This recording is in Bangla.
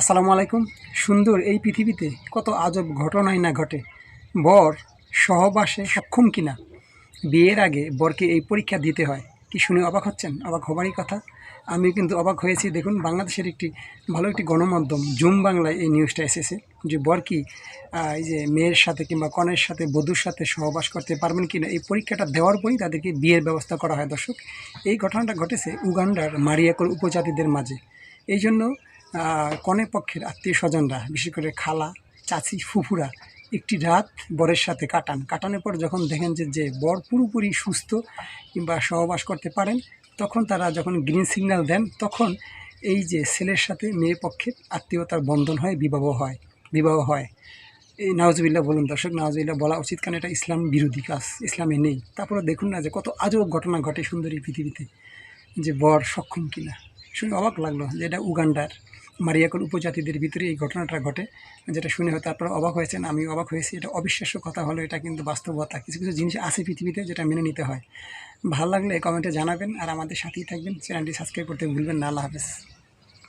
আসসালামু আলাইকুম। সুন্দর এই পৃথিবীতে কত আজব ঘটনাই না ঘটে। বর সহবাসে সক্ষম কিনা? বিয়ের আগে বরকে এই পরীক্ষা দিতে হয়। কি শুনে অবাক হচ্ছেন? অবাক হবারই কথা। আমি কিন্তু অবাক হয়েছি। দেখুন, বাংলাদেশের একটি ভালো একটি গণমাধ্যম, জুম বাংলায় এই নিউজটা এসেছে যে বর কি এই যে মেয়ের সাথে কিংবা কনের সাথে, বধূর সাথে সহবাস করতে পারবেন কিনা, এই পরীক্ষাটা দেওয়ার পরই তাদেরকে বিয়ের ব্যবস্থা করা হয়। দর্শক, এই ঘটনাটা ঘটেছে উগান্ডার মারিয়াকল উপজাতিদের মাঝে। এই জন্য আহ, কনে পক্ষের আত্মীয় স্বজনরা বিশেষ করে খালা চাচি ফুফুরা একটি রাত বরের সাথে কাটান। কাটানোর পর যখন দেখেন যে যে বর পুরোপুরি সুস্থ কিংবা সহবাস করতে পারেন তখন তারা যখন গ্রিন সিগন্যাল দেন তখন এই যে ছেলের সাথে মেয়ে পক্ষের আত্মীয়তার বন্ধন হয় বিবাহ হয় বিবাহ হয়। এই নওয়াজবিল্লা বলুন দর্শক নওয়াজবিল্লা বলা উচিত কারণ এটা ইসলাম বিরোধী কাজ ইসলামে নেই। তারপরে দেখুন না যে কত আজব ঘটনা ঘটে সুন্দরী পৃথিবীতে যে বর সক্ষম কিনা। শুনে অবাক লাগল যে এটা উগান্ডার মারিয়াকল উপজাতিদের ভিতরে এই ঘটনাটা ঘটে। যেটা শুনে হয়তো আপনারা অবাক হয়েছেন আমি অবাক হয়েছি। এটা অবিশ্বাস্য কথা হলো, এটা কিন্তু বাস্তবতা। কিছু কিছু জিনিস আছে পৃথিবীতে যেটা মেনে নিতে হয়। ভালো লাগলে কমেন্টে জানাবেন আর আমাদের সাথেই থাকবেন। চ্যানেলটি সাবস্ক্রাইব করতে ভুলবেন না। আল্লাহ হাফেজ।